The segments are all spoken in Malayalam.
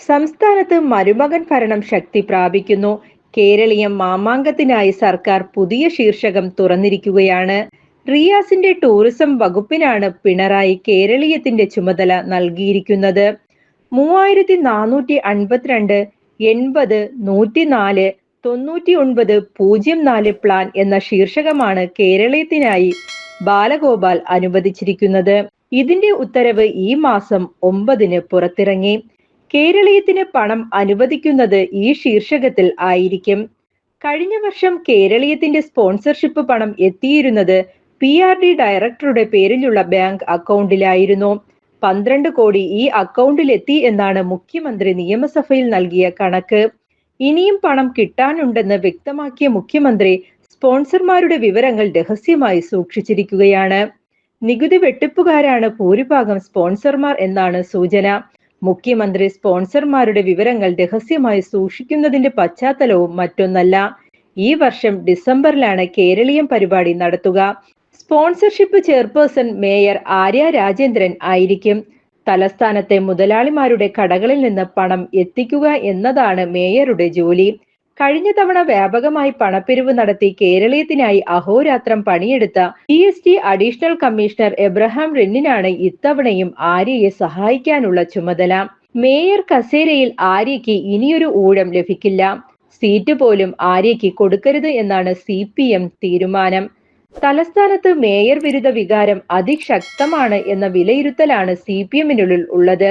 സംസ്ഥാനത്ത് മരുമകൻ ഭരണം ശക്തി പ്രാപിക്കുന്നു. കേരളീയം മാമാങ്കത്തിനായി സർക്കാർ പുതിയ ശീർഷകം തുറന്നിരിക്കുകയാണ്. റിയാസിന്റെ ടൂറിസം വകുപ്പിനാണ് പിണറായി കേരളീയത്തിന്റെ ചുമതല നൽകിയിരിക്കുന്നത്. മൂവായിരത്തി നാനൂറ്റി അൻപത്തിരണ്ട് എൺപത് നൂറ്റിനാല് തൊണ്ണൂറ്റി ഒൻപത് പൂജ്യം നാല് പ്ലാൻ എന്ന ശീർഷകമാണ് കേരളീയത്തിനായി ബാലഗോപാൽ അനുവദിച്ചിരിക്കുന്നത്. ഇതിന്റെ ഉത്തരവ് ഈ മാസം ഒമ്പതിന് പുറത്തിറങ്ങി. കേരളീയത്തിന് പണം അനുവദിക്കുന്നത് ഈ ശീർഷകത്തിൽ ആയിരിക്കും. കഴിഞ്ഞ വർഷം കേരളീയത്തിന്റെ സ്പോൺസർഷിപ്പ് പണം എത്തിയിരുന്നത് പി ആർ ഡി ഡയറക്ടറുടെ പേരിലുള്ള ബാങ്ക് അക്കൗണ്ടിലായിരുന്നു. പന്ത്രണ്ട് കോടി ഈ അക്കൗണ്ടിലെത്തി എന്നാണ് മുഖ്യമന്ത്രി നിയമസഭയിൽ നൽകിയ കണക്ക്. ഇനിയും പണം കിട്ടാനുണ്ടെന്ന് വ്യക്തമാക്കിയ മുഖ്യമന്ത്രി സ്പോൺസർമാരുടെ വിവരങ്ങൾ രഹസ്യമായി സൂക്ഷിച്ചിരിക്കുകയാണ്. നികുതി വെട്ടിപ്പുകാരാണ് ഭൂരിഭാഗം സ്പോൺസർമാർ എന്നാണ് സൂചന. മുഖ്യമന്ത്രി സ്പോൺസർമാരുടെ വിവരങ്ങൾ രഹസ്യമായി സൂക്ഷിക്കുന്നതിന്റെ പശ്ചാത്തലവും മറ്റൊന്നല്ല. ഈ വർഷം ഡിസംബറിലാണ് കേരളീയം പരിപാടി നടത്തുക. Sponsorship chairperson mayor Arya Rajendran ആയിരിക്കും. തലസ്ഥാനത്തെ മുതലാളിമാരുടെ കടകളിൽ നിന്ന് പണം എത്തിക്കുക എന്നതാണ് മേയറുടെ ജോലി. കഴിഞ്ഞ തവണ വ്യാപകമായി പണപ്പിരിവ് നടത്തി കേരളീയത്തിനായി അഹോരാത്രം പണിയെടുത്ത G S T additional commissioner Abraham റിന്നിനാണ് ഇത്തവണയും ആര്യയെ സഹായിക്കാനുള്ള ചുമതല. മേയർ കസേരയിൽ ആര്യയ്ക്ക് ഇനിയൊരു ഊഴം ലഭിക്കില്ല. സീറ്റ് പോലും ആര്യയ്ക്ക് കൊടുക്കരുത് എന്നാണ് സി തീരുമാനം. തലസ്ഥാനത്ത് മേയർ വിരുദ്ധ വികാരം അതിശക്തമാണ് എന്ന വിലയിരുത്തലാണ് സി പി എമ്മിനുള്ളിൽ ഉള്ളത്.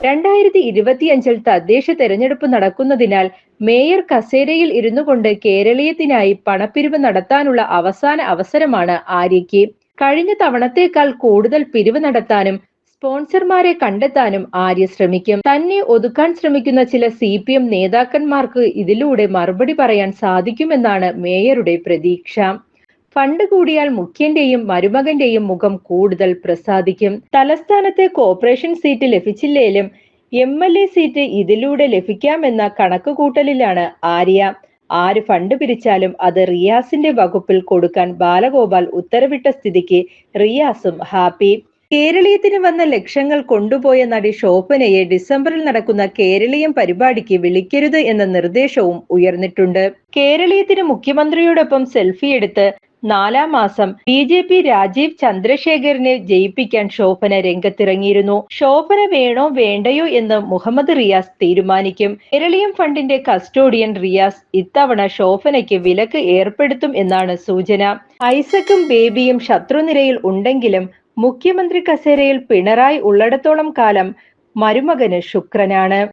രണ്ടായിരത്തി ഇരുപത്തിയഞ്ചിൽ തദ്ദേശ തെരഞ്ഞെടുപ്പ് നടക്കുന്നതിനാൽ മേയർ കസേരയിൽ ഇരുന്നു കൊണ്ട് കേരളീയത്തിനായി പണപ്പിരിവ് നടത്താനുള്ള അവസാന അവസരമാണ് ആര്യയ്ക്ക്. കഴിഞ്ഞ തവണത്തേക്കാൾ കൂടുതൽ പിരിവ് നടത്താനും സ്പോൺസർമാരെ കണ്ടെത്താനും ആര്യ ശ്രമിക്കും. തന്നെ ഒതുക്കാൻ ശ്രമിക്കുന്ന ചില സി പി എം നേതാക്കന്മാർക്ക് ഇതിലൂടെ മറുപടി പറയാൻ സാധിക്കുമെന്നാണ് മേയറുടെ പ്രതീക്ഷ. ഫണ്ട് കൂടിയാൽ മുഖ്യന്റെയും മരുമകന്റെയും മുഖം കൂടുതൽ പ്രസാദിക്കും. തലസ്ഥാനത്തെ കോർപ്പറേഷൻ സീറ്റ് ലഭിച്ചില്ലേലും എം എൽ എ സീറ്റ് ഇതിലൂടെ ലഭിക്കാമെന്ന കണക്കുകൂട്ടലിലാണ് ആര്യ. ആര് ഫണ്ട് പിരിച്ചാലും അത് റിയാസിന്റെ വകുപ്പിൽ കൊടുക്കാൻ ബാലഗോപാൽ ഉത്തരവിട്ട സ്ഥിതിക്ക് റിയാസും ഹാപ്പി. കേരളീയത്തിന് വന്ന ലക്ഷങ്ങൾ കൊണ്ടുപോയ നടി ശോഭനയെ ഡിസംബറിൽ നടക്കുന്ന കേരളീയം പരിപാടിക്ക് വിളിക്കരുത് എന്ന നിർദ്ദേശവും ഉയർന്നിട്ടുണ്ട്. കേരളീയത്തിന് മുഖ്യമന്ത്രിയോടൊപ്പം സെൽഫി എടുത്ത് നാലാം മാസം ബി ജെ പി രാജീവ് ചന്ദ്രശേഖരനെ ജയിപ്പിക്കാൻ ശോഭന രംഗത്തിറങ്ങിയിരുന്നു. ശോഭന വേണോ വേണ്ടയോ എന്ന് മുഹമ്മദ് റിയാസ് തീരുമാനിക്കും. കേരളീയം ഫണ്ടിന്റെ കസ്റ്റോഡിയൻ റിയാസ് ഇത്തവണ ശോഭനയ്ക്ക് വിലക്ക് ഏർപ്പെടുത്തും എന്നാണ് സൂചന. ഐസക്കും ബേബിയും ശത്രുനിരയിൽ ഉണ്ടെങ്കിലും മുഖ്യമന്ത്രി കസേരയിൽ പിണറായി ഉള്ളിടത്തോളം കാലം മരുമകന് ശുക്രനാണ്.